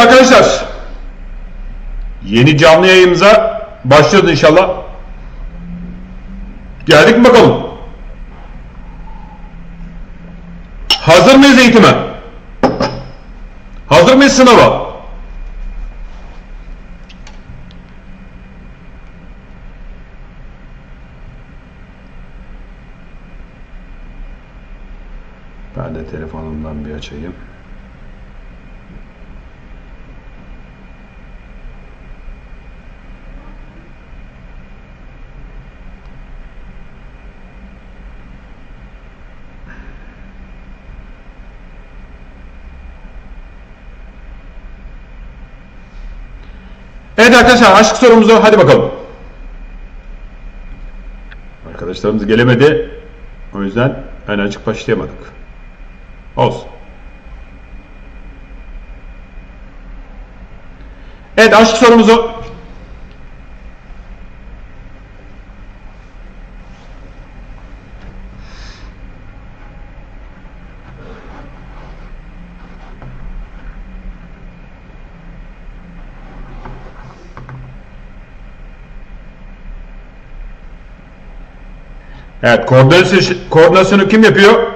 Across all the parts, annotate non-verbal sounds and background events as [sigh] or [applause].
arkadaşlar. Yeni canlı yayınımıza başlıyoruz inşallah. Geldik mi bakalım? Hazır mıyız eğitime? Hazır mıyız sınava? Ben de telefonumdan bir açayım. Evet arkadaşlar aşk sorumuzu hadi bakalım. Arkadaşlarımız gelemedi. O yüzden en açık başlayamadık. Olsun. Evet aşk sorumuzu Evet koordinasyon, koordinasyonu kim yapıyor?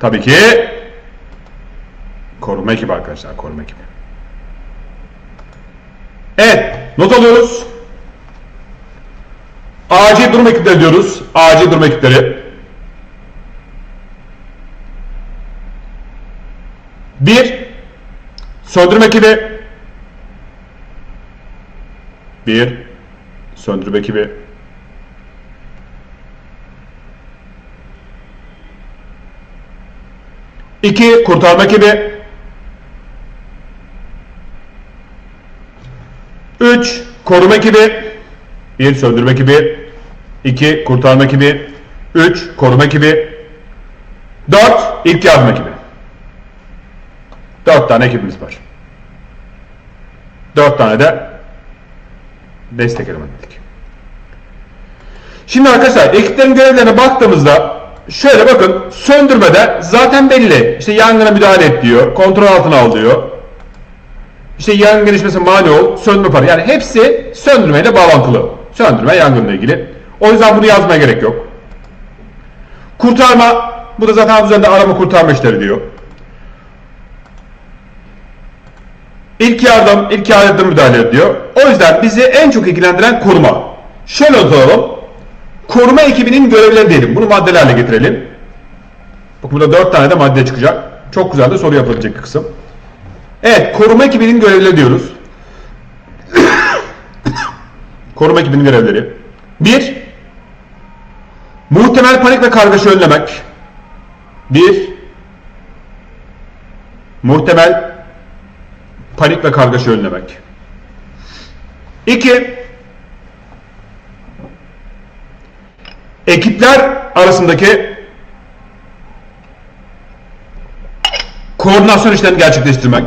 Tabii ki koruma ekibi arkadaşlar koruma ekibi. Evet not alıyoruz. Acil durum ekipleri diyoruz. Acil durum ekipleri. Bir söndürme ekibi. Bir söndürme ekibi. İki kurtarma ekibi. Üç koruma ekibi. Bir söndürme ekibi. İki kurtarma ekibi. Üç koruma ekibi. Dört ilk yardım ekibi. Dört tane ekibimiz var. Dört tane de destek elemanı dedik. Şimdi arkadaşlar ekiplerin görevlerine baktığımızda şöyle bakın söndürmede zaten belli. İşte yangına müdahale et diyor. Kontrol altına al diyor. İşte yangın gelişmesi mani ol. Söndürme para. Yani hepsi söndürmeyle bağlantılı. Söndürme yangınla ilgili. O yüzden bunu yazmaya gerek yok. Kurtarma. Bu da zaten üzerinde arama kurtarma işleri diyor. İlk yardım, ilk yardım müdahale ediyor. O yüzden bizi en çok ilgilendiren koruma. Şöyle alalım. Koruma ekibinin görevleri diyelim. Bunu maddelerle getirelim. Bak burada dört tane de madde çıkacak. Çok güzel de soru yapılabilecek kısım. Evet, koruma ekibinin görevleri diyoruz. [coughs] koruma ekibinin görevleri. Bir, muhtemel panik ve kargaşa önlemek. Bir, muhtemel panik ve kargaşa önlemek. İki, ekipler arasındaki koordinasyon işlerini gerçekleştirmek.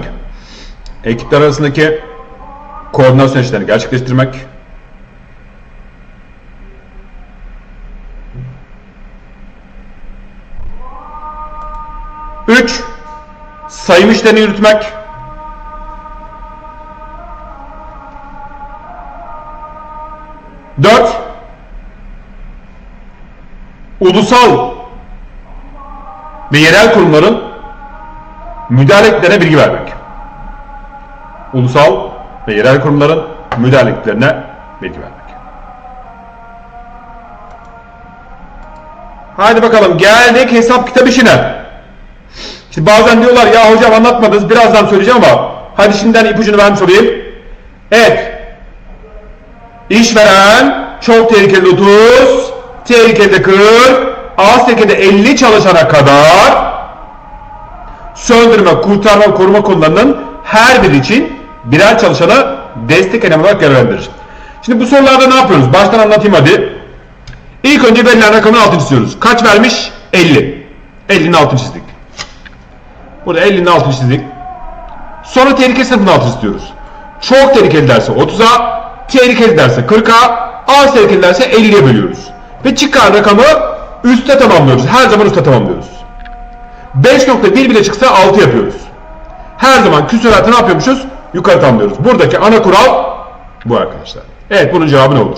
Ekipler arasındaki koordinasyon işlerini gerçekleştirmek. Üç, sayım işlerini yürütmek. Dört, ulusal ve yerel kurumların müdahaleklerine bilgi vermek. Ulusal ve yerel kurumların müdahaleklerine bilgi vermek. Haydi bakalım geldik hesap kitap işine. Şimdi bazen diyorlar ya hocam anlatmadınız birazdan söyleyeceğim ama hadi şimdiden ipucunu vermiş olayım. Evet. İşveren çok tehlikeli 30, tehlikeli 40, az tehlikeli 50 çalışana kadar söndürme, kurtarma, koruma konularının her biri için birer çalışana destek eleman olarak görevlendirir. Şimdi bu sorularda ne yapıyoruz? Baştan anlatayım hadi. İlk önce verilen rakamın altını çiziyoruz. Kaç vermiş? 50. 50'nin altını çizdik. Burada 50'nin altını çizdik. Sonra tehlike sınıfının altını istiyoruz. Çok tehlikeli derse 30'a, tehlikeli derse 40'a, az tehlikeli derse 50'ye bölüyoruz. Ve çıkan rakamı üste tamamlıyoruz. Her zaman üste tamamlıyoruz. 5.1 bile çıksa 6 yapıyoruz. Her zaman küsuratı ne yapıyormuşuz? Yukarı tamamlıyoruz. Buradaki ana kural bu arkadaşlar. Evet bunun cevabı ne olur?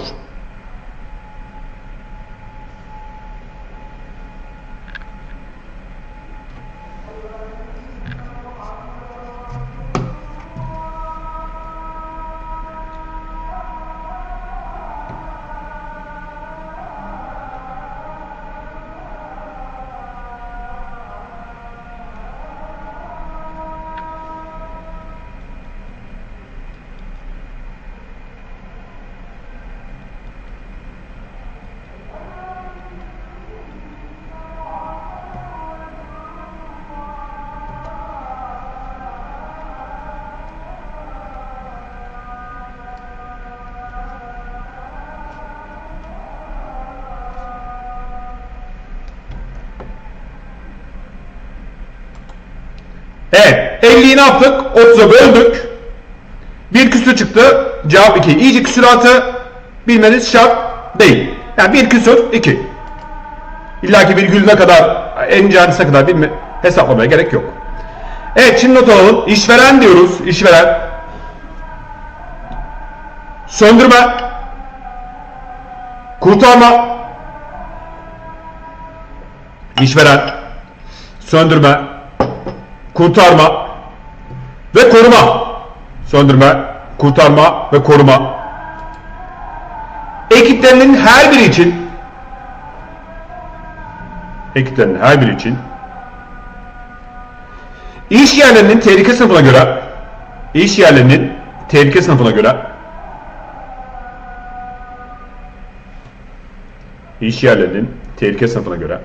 Evet 50'yi ne yaptık? 30'a böldük. Bir küsür çıktı. Cevap 2. İyice küsuratı bilmeniz şart değil. Yani bir küsür 2. İlla ki virgülüne kadar en ince ayrıntısına kadar bilme, hesaplamaya gerek yok. Evet şimdi not alalım. İşveren diyoruz. İşveren. Söndürme. Kurtarma. İşveren. Söndürme. Kurtarma. Ve koruma. Söndürme. Kurtarma ve koruma. Ekiplerinin her biri için ekiplerinin her biri için iş yerlerinin tehlike sınıfına göre iş yerlerinin tehlike sınıfına göre iş yerlerinin tehlike sınıfına göre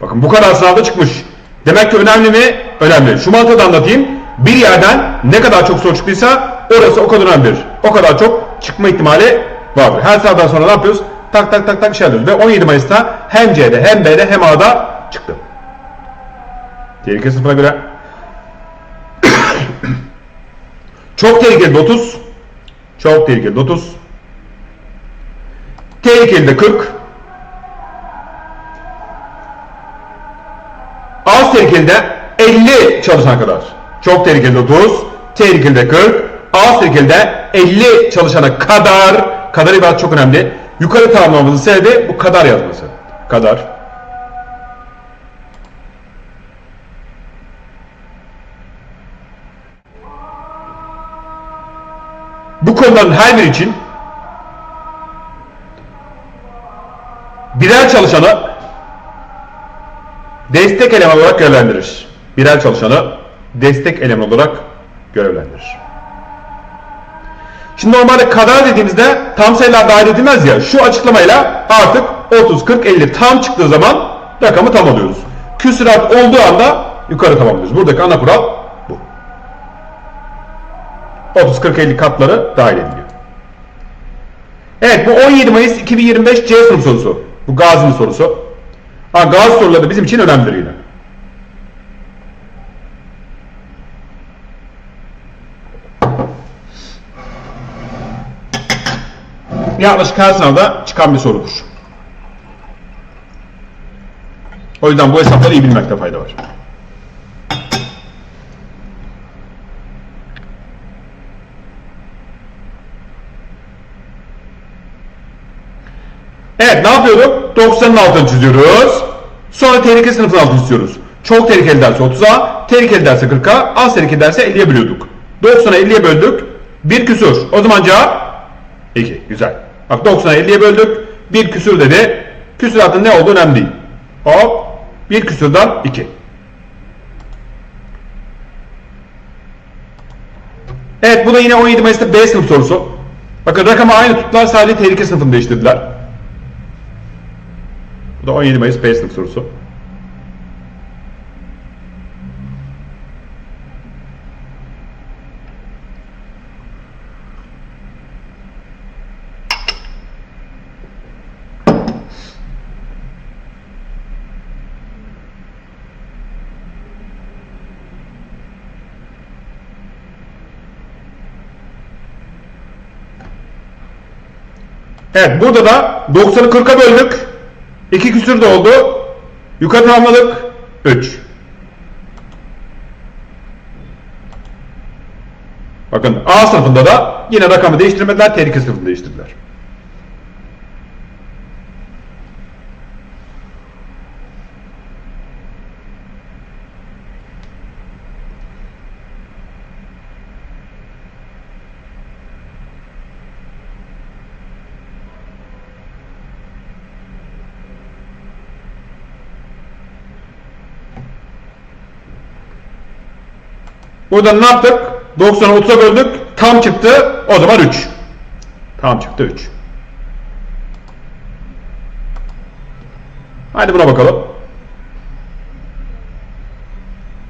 bakın bu kadar sınavda çıkmış. Demek ki önemli mi? Önemli. Şu mantığı da anlatayım. Bir yerden ne kadar çok soru çıktıysa orası o kadar önemlidir. O kadar çok çıkma ihtimali vardır. Her sınavdan sonra ne yapıyoruz? Tak tak tak tak şey alıyoruz. Ve 17 Mayıs'ta hem C'de hem B'de hem A'da çıktı. Tehlike sınıfına göre [coughs] çok tehlikeli de 30 çok tehlikeli de 30 tehlikeli de 40 az tehlikeli de 50 çalışana kadar çok tehlikeli de 30 tehlikeli de 40 az tehlikeli de 50 çalışana kadar kadar ibaret çok önemli. Yukarı tamamlamamızın sebebi bu kadar yazması. Kadar. Bu konuların her biri için birer çalışanı destek eleman olarak görevlendirir. Birer çalışanı destek eleman olarak görevlendirir. Şimdi normalde kadar dediğimizde tam sayılar dahil edilmez ya şu açıklamayla artık 30, 40, 50 tam çıktığı zaman rakamı tam alıyoruz. Küsurat olduğu anda yukarı tamamlıyoruz. Buradaki ana kural bu. 30, 40, 50 katları dahil ediliyor. Evet bu 17 Mayıs 2025 C sorusu. Bu Gazi'nin sorusu. Ha, Gazi soruları bizim için önemlidir yine. Yaklaşık her sınavda çıkan bir sorudur. O yüzden bu hesapları iyi bilmekte fayda var. Evet ne yapıyorduk? 90'ın altını çiziyoruz. Sonra tehlike sınıfının altını çiziyoruz. Çok tehlikeli derse 30'a, tehlikeli derse 40'a, az tehlikeli derse 50'ye bölüyorduk. 90'a 50'ye böldük. Bir küsur. O zaman cevap 2. Güzel. Bak 90'a 50'ye böldük. Bir küsur dedi. Küsuratın ne olduğu önemli değil. Hop. Bir küsurdan 2. Evet bu da yine 17 Mayıs'ta B sınıf sorusu. Bakın rakamı aynı tuttular sadece tehlike sınıfını değiştirdiler. Bu da 17 Mayıs sınıf sorusu. Evet burada da 90'ı 40'a böldük. 2 küsür de oldu. Yukarı tamamladık. 3. Bakın A sınıfında da yine rakamı değiştirmediler. Tehlike sınıfını değiştirdiler. Burada ne yaptık? 90'ı 30'a böldük. Tam çıktı. O zaman 3. Tam çıktı 3. Hadi buna bakalım.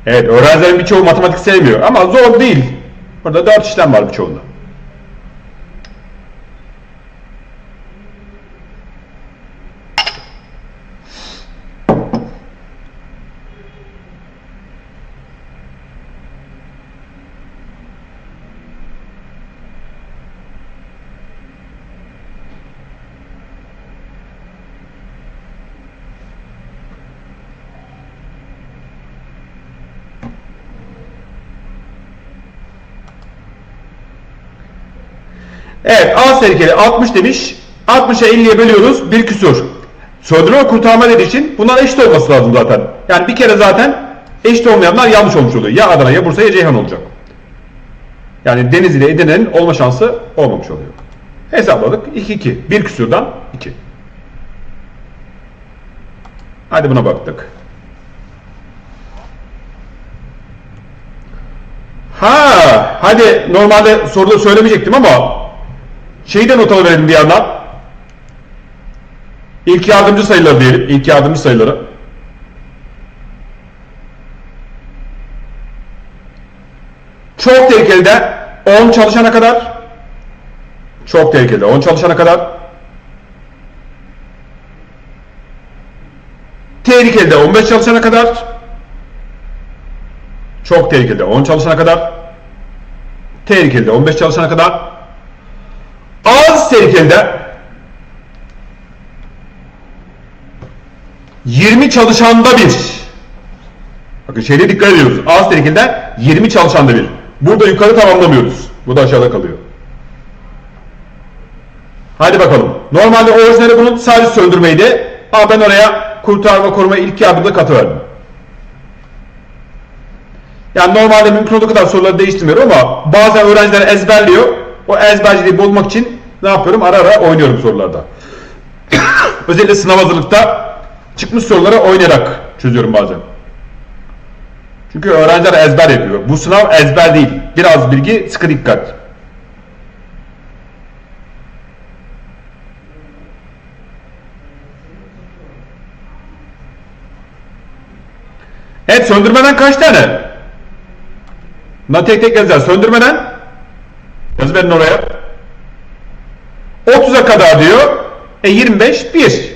Evet öğrencilerin birçoğu matematik sevmiyor ama zor değil. Burada 4 işlem var birçoğunda. Evet A tehlikeli 60 demiş. 60'a 50'ye bölüyoruz. Bir küsur. Söndürme kurtarma dediği için bunlar eşit olması lazım zaten. Yani bir kere zaten eşit olmayanlar yanlış olmuş oluyor. Ya Adana ya Bursa ya Ceyhan olacak. Yani Deniz ile Edirne'nin olma şansı olmamış oluyor. Hesapladık. 2 2. Bir küsurdan 2. Hadi buna baktık. Ha, hadi normalde soruda söylemeyecektim ama şeyi de not alıverelim bir yandan. İlk yardımcı sayıları diyelim. İlk yardımcı sayıları. Çok tehlikeli de 10 çalışana kadar çok tehlikeli de 10 çalışana kadar tehlikeli de 15 çalışana kadar çok tehlikeli de 10 çalışana kadar tehlikeli de 15 çalışana kadar az tehlikeli de. 20 çalışanda bir. Bakın şeyde dikkat ediyoruz. Az tehlikeli de 20 çalışanda bir. Burada yukarı tamamlamıyoruz. Bu da aşağıda kalıyor. Hadi bakalım. Normalde orijinali bunun sadece söndürmeydi ama ben oraya kurtarma koruma ilk yardımda katı verdim yani normalde mümkün olduğu kadar soruları değiştirmiyorum ama bazen öğrenciler ezberliyor. O ezberciliği bozmak için ne yapıyorum? Ara ara oynuyorum sorularda. [coughs] Özellikle sınav hazırlıkta çıkmış soruları oynayarak çözüyorum bazen. Çünkü öğrenciler ezber yapıyor. Bu sınav ezber değil. Biraz bilgi, sıkı dikkat. Evet söndürmeden kaç tane? Bundan tek tek yazacağız. Söndürmeden yaz verin oraya. 30'a kadar diyor. E 25 1.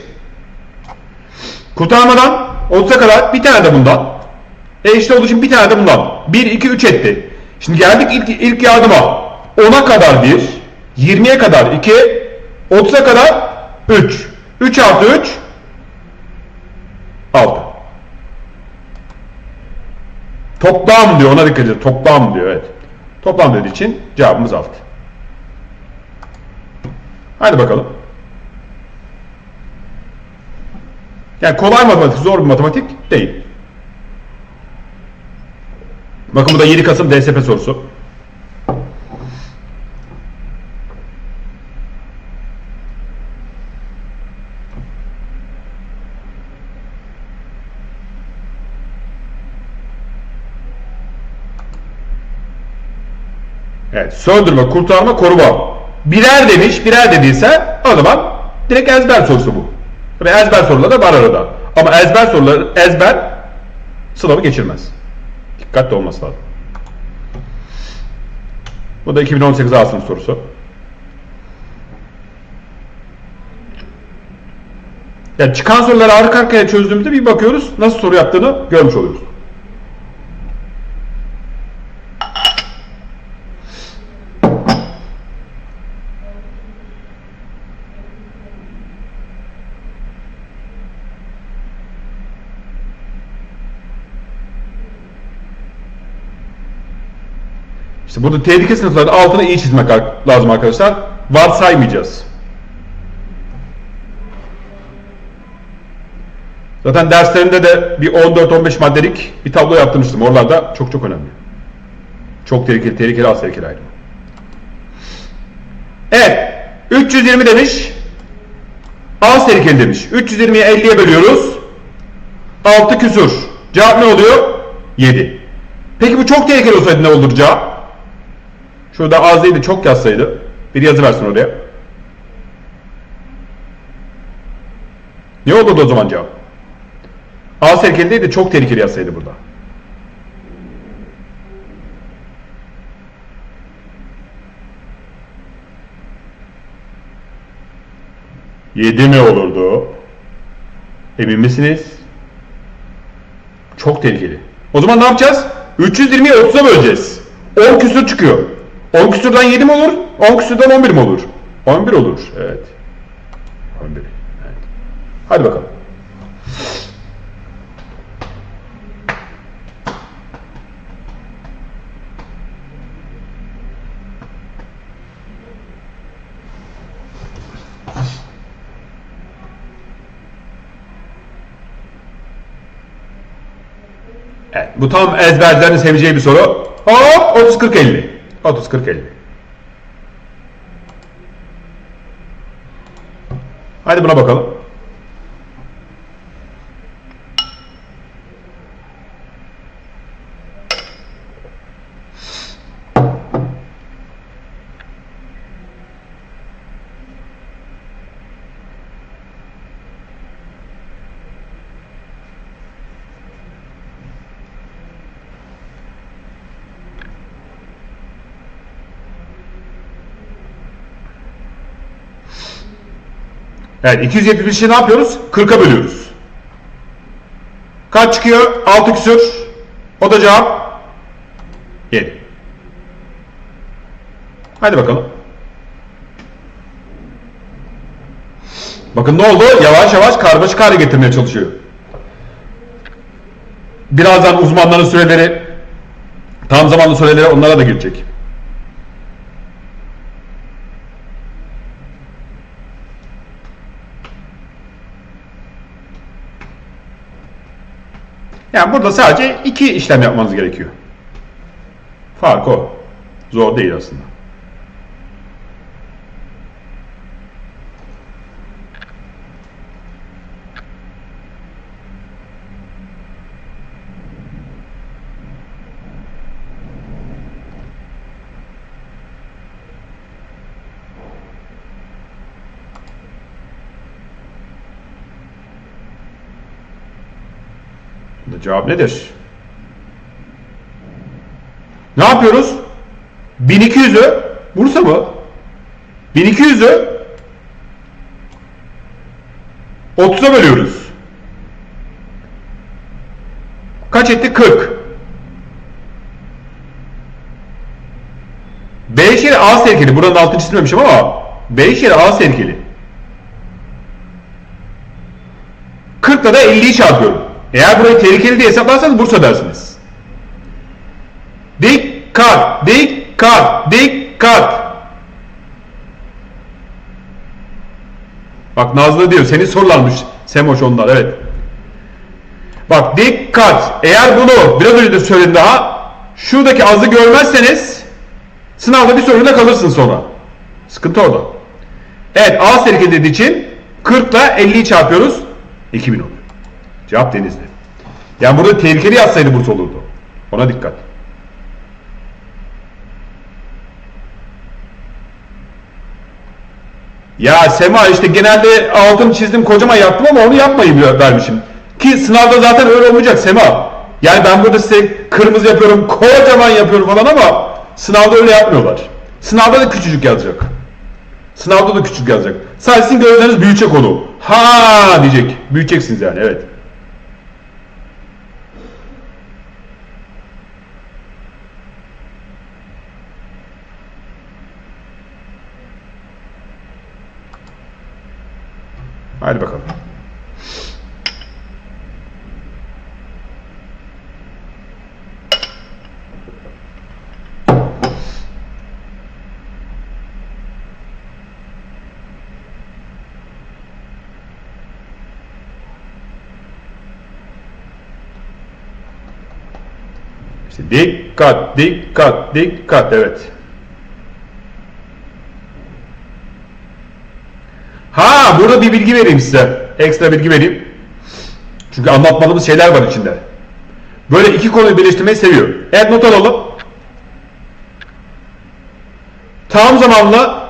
Kurtarmadan 30'a kadar bir tane de bundan. E işte olduğu için bir tane de bundan. 1 2 3 etti. Şimdi geldik ilk ilk yardıma. 10'a kadar 1, 20'ye kadar 2, 30'a kadar 3. 3 artı 3 6. Toplam diyor ona dikkat edin. Toplam diyor evet. Toplam dediği için cevabımız 6. Hadi bakalım. Yani kolay matematik, zor bir matematik değil. Bakın bu da 7 Kasım DSP sorusu. Evet, söndürme, kurtarma, koruma. Birer demiş, birer dediyse o zaman direkt ezber sorusu bu. Ve ezber soruları da var arada. Ama ezber soruları, ezber sınavı geçirmez. Dikkatli olması lazım. Bu da 2018 A sınıf sorusu. Yani çıkan soruları arka arkaya çözdüğümüzde bir bakıyoruz nasıl soru yaptığını görmüş oluyoruz. Burada tehlike sınıflarının altını iyi çizmek lazım arkadaşlar. Varsaymayacağız. Zaten derslerinde de bir 14-15 maddelik bir tablo yaptırmıştım. Oralarda çok çok önemli. Çok tehlikeli, tehlikeli, az tehlikeli ayrımı. Evet. 320 demiş. Az tehlikeli demiş. 320'yi 50'ye bölüyoruz. 6 küsur. Cevap ne oluyor? 7. Peki bu çok tehlikeli olsaydı ne olur cevap? Şurada az değil de çok yazsaydı. Bir yazı versin oraya. Ne olurdu o zaman cevap? Az tehlikeli değil de çok tehlikeli yazsaydı burada. Yedi mi olurdu? Emin misiniz? Çok tehlikeli. O zaman ne yapacağız? 320'yi 30'a böleceğiz. 10 küsür çıkıyor. 10 küsürden 7 mi olur? 10 küsürden 11 mi olur? 11 olur. Evet. 11. Evet. Hadi bakalım. Evet, bu tam ezbercilerin seveceği bir soru. Hop 30 40 50. 30 40 50. Hadi buna bakalım. Evet 275'i ne yapıyoruz? 40'a bölüyoruz. Kaç çıkıyor? 6 küsür. O da cevap 7. Hadi bakalım. Bakın ne oldu? Yavaş yavaş karmaşık hale getirmeye çalışıyor. Birazdan uzmanların süreleri, tam zamanlı süreleri onlara da girecek. Yani burada sadece iki işlem yapmanız gerekiyor. Fark o. Zor değil aslında. Cevap nedir? Ne yapıyoruz? 1200'ü Bursa mı? 1200'ü 30'a bölüyoruz. Kaç etti? 40. B yeri A tehlikeli. Buranın altını çizmemişim ama B yeri A tehlikeli. 40'la da 50'yi çarpıyorum. Eğer burayı tehlikeli diye hesaplarsanız Bursa dersiniz. Dikkat, dikkat, dikkat. Bak Nazlı diyor, senin sorularmış. Semoş onlar, evet. Bak dikkat. Eğer bunu biraz önce de söyledim daha. Şuradaki azı görmezseniz sınavda bir soruyla kalırsın sonra. Sıkıntı orada. Evet A tehlikeli dediği için 40 ile 50'yi çarpıyoruz. 2000 oluyor. Cevap Denizli. Yani burada tehlikeli yazsaydı Bursa olurdu. Ona dikkat. Ya Sema işte genelde altını çizdim kocaman yaptım ama onu yapmayı vermişim. Ki sınavda zaten öyle olmayacak Sema. Yani ben burada size kırmızı yapıyorum, kocaman yapıyorum falan ama sınavda öyle yapmıyorlar. Sınavda da küçücük yazacak. Sınavda da küçük yazacak. Sadece sizin gözleriniz büyüyecek onu. Ha diyecek. Büyüteceksiniz yani evet. Hadi bakalım. İşte dikkat, dikkat, dikkat. Evet. Ha burada bir bilgi vereyim size. Ekstra bilgi vereyim. Çünkü anlatmadığımız şeyler var içinde. Böyle iki konuyu birleştirmeyi seviyor. Evet not alalım. Tam zamanlı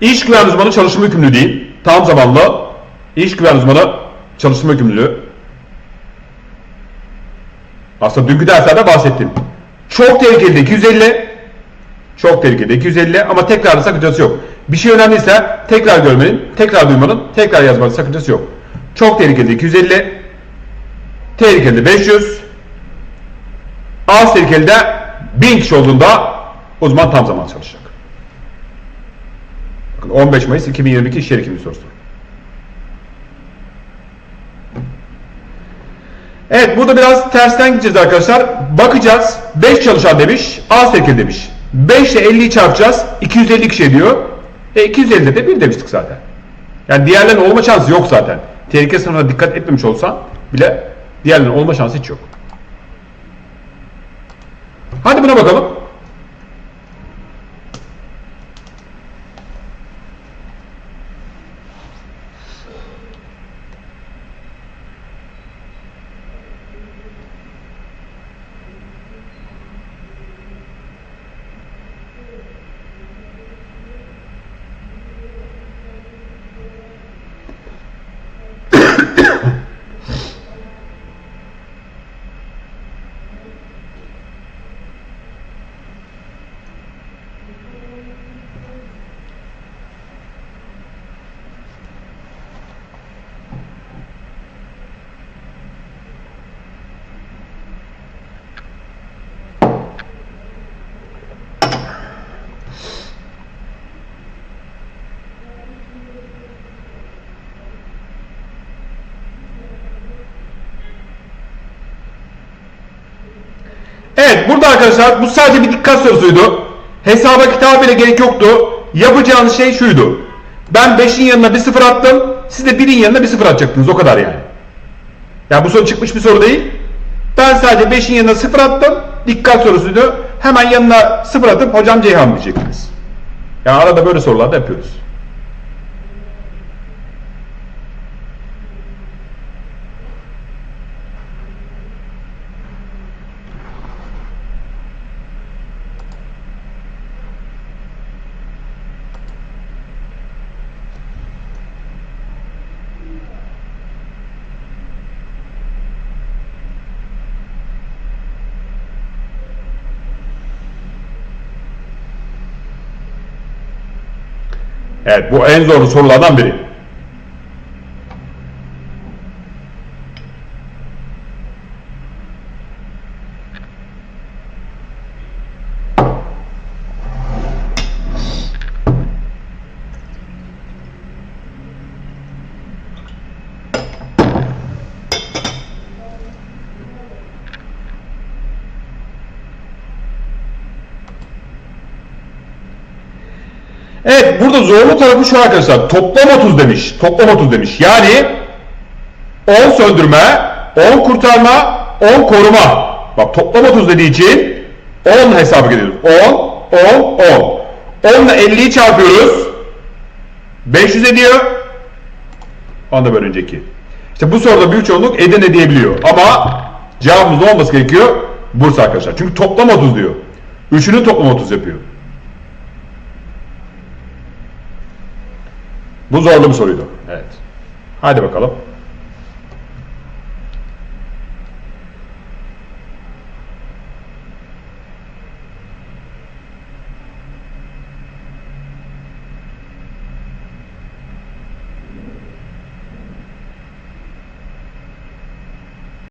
iş güven uzmanı çalışma yükümlülüğü değil. Tam zamanlı iş güven uzmanı çalışma yükümlülüğü. Aslında dünkü derslerde bahsettim. Çok tehlikeli 250. Çok tehlikeli 250 ama tekrarda sakıncası yok. Bir şey önemliyse tekrar görmenin, tekrar duymanın, tekrar yazmanın sakıncası yok. Çok tehlikeli 250. Tehlikeli 500. Az tehlikeli de 1000 kişi olduğunda uzman tam zaman çalışacak. Bakın 15 Mayıs 2022 iş yeri kimliği sorusu. Evet burada biraz tersten gideceğiz arkadaşlar. Bakacağız. 5 çalışan demiş. Az tehlikeli demiş. 5 ile 50'yi çarpacağız. 250 kişi ediyor. E 250'de de 1 demiştik zaten. Yani diğerlerinin olma şansı yok zaten. Tehlike sınırına dikkat etmemiş olsan bile diğerlerinin olma şansı hiç yok. Hadi buna bakalım. Evet burada arkadaşlar bu sadece bir dikkat sorusuydu. Hesaba kitaba bile gerek yoktu. Yapacağınız şey şuydu. Ben 5'in yanına bir sıfır attım. Siz de 1'in yanına bir sıfır atacaktınız. O kadar yani. Yani bu soru çıkmış bir soru değil. Ben sadece 5'in yanına sıfır attım. Dikkat sorusuydu. Hemen yanına sıfır atıp hocam Ceyhan diyecektiniz. Yani arada böyle sorular da yapıyoruz. Evet bu en zorlu sorulardan biri. Burada zorlu tarafı şu arkadaşlar. Toplam 30 demiş. Toplam 30 demiş. Yani 10 söndürme, 10 kurtarma, 10 koruma. Bak toplam 30 dediği için 10 hesabı ediyoruz. 10, 10, 10. 10 ile 50'yi çarpıyoruz. 500 ediyor. Onda böyle önceki. İşte bu soruda büyük çoğunluk Edirne diyebiliyor. Ama cevabımız olması gerekiyor? Bursa arkadaşlar. Çünkü toplam 30 diyor. Üçünün toplam 30 yapıyor. Bu zorlu bir soruydu. Evet. Hadi bakalım.